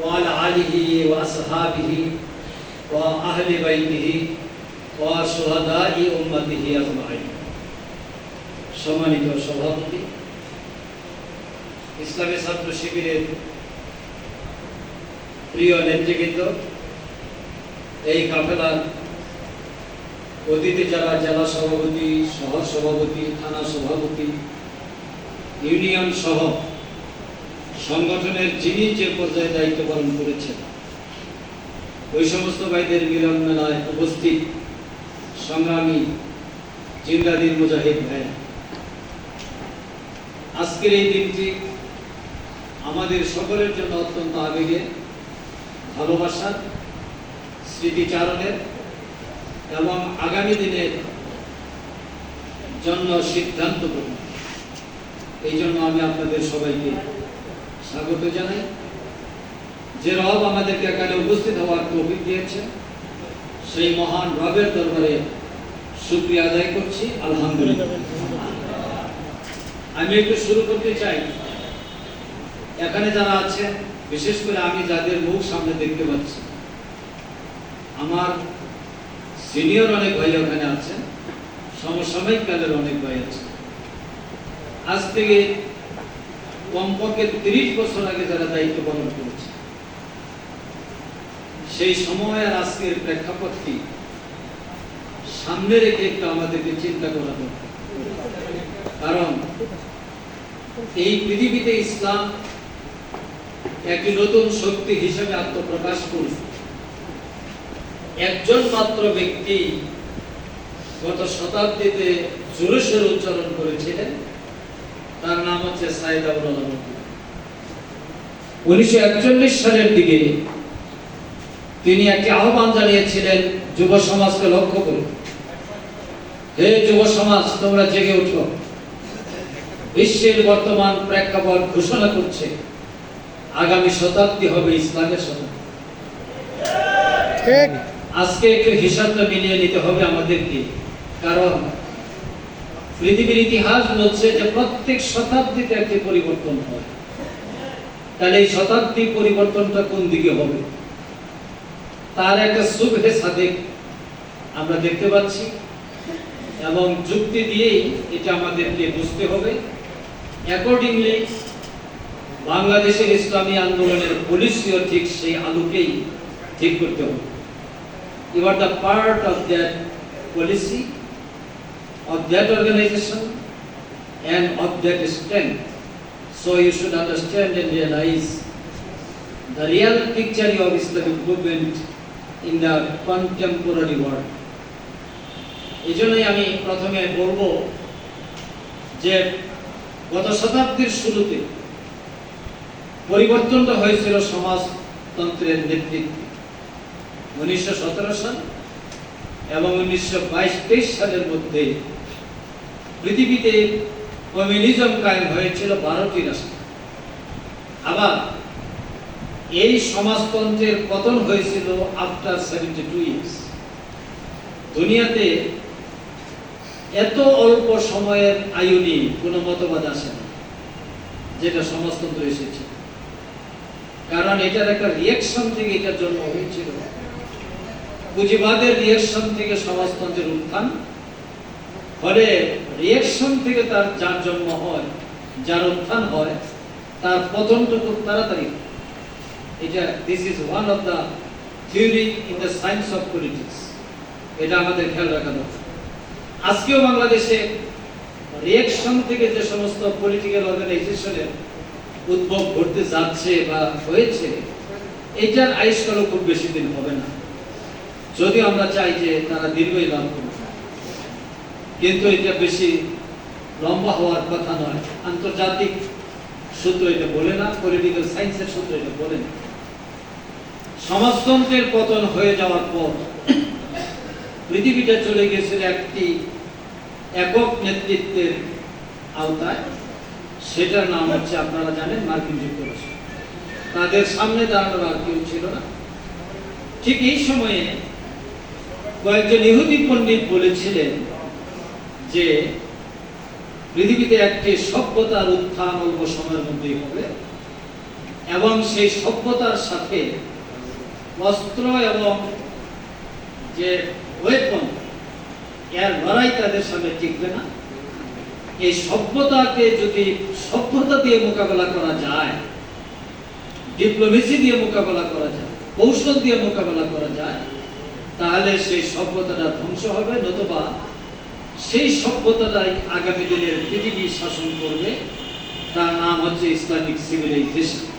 وعلى آله وأصحابه وأهل بيته وشهداء أمته أجمعين সম্মানিত সভাপতি ইসলামী ছাত্র শিবিরের প্রিয় নেতৃবৃন্দ এই কাফেলার অতীতে যারা জেলা সভাপতি শহর সভাপতি থানা সভাপতি ইউনিয়ন সহ সংগঠনের যিনি যে পর্যায়ে দায়িত্ব পালন করেছেন, ওই সমস্ত ভাইদের মিলন মেলায় উপস্থিত সংগ্রামী জিন্দাদিন মুজাহিদ ভাই আজকের এই দিনটি আমাদের সকলের জন্য অত্যন্ত আবেগে ভালোবাসার স্মৃতিচারণের এবং আগামী দিনের জন্য সিদ্ধান্ত গ্রহণ এই জন্য আমি আপনাদের সবাইকে স্বাগত জানাই। যে রব আমাদেরকে এখানে উপস্থিত হওয়ার তৌফিক দিয়েছে, সেই মহান রবের দরবারে শুক্রিয়া আদায় করছি, আলহামদুলিল্লাহ। আমি একটু শুরু করতে চাই। এখানে যারা আছেন, বিশেষ করে আমি যাদের মুখ সামনে দেখতে পাচ্ছি, আমার সিনিয়র অনেক ভাই ওখানে আছেন, সমসাময়িক কালের অনেক ভাই আছে আজ থেকে কমপক্ষে তিরিশ বছর আগে যারা দায়িত্ব পালন করেছে। সেই সময় আর আজকের প্রেক্ষাপটটি সামনে রেখে একটু আমাদেরকে চিন্তা করা দরকার। কারণ এই পৃথিবীতে ইসলাম একটি নতুন শক্তি হিসেবে আত্মপ্রকাশ করছে। একজন মাত্র ব্যক্তি গত শতাব্দীতে জোরে উচ্চারণ করেছিলেন। তার নাম হচ্ছে সাইদ আবুল আলম। উনিশশো একচল্লিশ সালের দিকে তিনি একটি আহ্বান জানিয়েছিলেন যুব সমাজকে লক্ষ্য করে। হে যুব সমাজ তোমরা জেগে উঠো। বিশ্বের বর্তমান প্রেক্ষাপট ঘোষণা করছে আগামী শতাব্দী হবে ইসলামের শতাব্দী ঠিক। আজকে একটু হিসাবটা মিলিয়ে নিতে হবে আমাদেরকে কারণ পৃথিবীর ইতিহাস বলছে যে প্রত্যেক শতাব্দীতে একটি পরিবর্তন হয়। তাহলে এই শতাব্দী পরিবর্তনটা কোন দিকে হবে? তার একটা সুভে সাদেক আমরা দেখতে পাচ্ছি এবং যুক্তি দিয়েই এটা আমাদেরকে বুঝতে হবে। অ্যাকর্ডিংলি বাংলাদেশের ইসলামী আন্দোলনের পলিসিও ঠিক সেই আলোকেই ঠিক করতে হবে। You are the part of that policy, of that organization, and of that strength. So you should understand and realize the real picture of Islamic movement in the contemporary world. এই জন্যই আমি প্রথমে বলব যে গত শতাব্দীর শুরুতে পরিবর্তনটা হয়েছিল সমাজতন্ত্রের নেতৃত্বে উনিশশো সতেরো সাল এবং উনিশশো বাইশ তেইশ সালের মধ্যে পৃথিবীতে কমিউনিজম কায়েম হয়েছিল বারোটি রাষ্ট্র। আবার এই সমাজতন্ত্রের পতন হয়েছিল আফটার সেভেন্টি টু ইয়ার্স দুনিয়াতে এত অল্প সময়ের আয়ু নিয়ে কোনো মতবাদ আসে না, যেটা সমাজতন্ত্র এসেছে। কারণ এটার একটা রিয়াকশন থেকে এটার জন্ম হয়েছিল। পুঁজিবাদের রিয়াকশন থেকে সমাজতন্ত্রের উত্থান ফলে রিয়াকশন থেকে তার যার জন্ম হয়, যার উত্থান হয়, তার পতনটা খুব তাড়াতাড়ি এটা this is one of the theory in the science of politics এটা আমাদের খেয়াল রাখা দরকার। আজকেও বাংলাদেশে রিয়াকশন থেকে যে সমস্ত পলিটিক্যাল অর্গানাইজেশনের উদ্ভব ঘটতে যাচ্ছে বা হয়েছে, এটার আয়ুষ্কালও খুব বেশি দিন হবে না। যদি আমরা চাই যে তারা দীর্ঘই লাভ করবে কিন্তু এটা বেশি লম্বা হওয়ার কথা নয়। আন্তর্জাতিক সূত্র এটা বলে না পলিটিক্যাল সায়েন্সের সূত্র এটা বলে না। সমাজতন্ত্রের পতন হয়ে যাওয়ার পর পৃথিবীটা চলে গেছিল একটি একক নেতৃত্বের আওতায়। সেটার নাম হচ্ছে, আপনারা জানেন, মার্কিন যুক্তরাষ্ট্র। তাদের সামনে দাঁড়ানোর আর কেউ ছিল না। ঠিক এই সময়ে কয়েকজন ইহুদি পণ্ডিত বলেছিলেন যে পৃথিবীতে একটি সভ্যতার উত্থান অল্প সময়ের মধ্যেই হবে, এবং সেই সভ্যতার সাথে অস্ত্র এবং যে ওয়েপন এর লড়াই তাদের সামনে টিকবে না। এই সভ্যতাকে যদি সভ্যতা দিয়ে মোকাবেলা করা যায় ডিপ্লোমেসি দিয়ে মোকাবেলা করা যায়, কৌশল দিয়ে মোকাবেলা করা যায়, তাহলে সেই সভ্যতাটা ধ্বংস হবে, নতুবা সেই সভ্যতাটাই আগামী দিনের পৃথিবী শাসন করবে। তার নাম হচ্ছে ইসলামিক সিভিলাইজেশন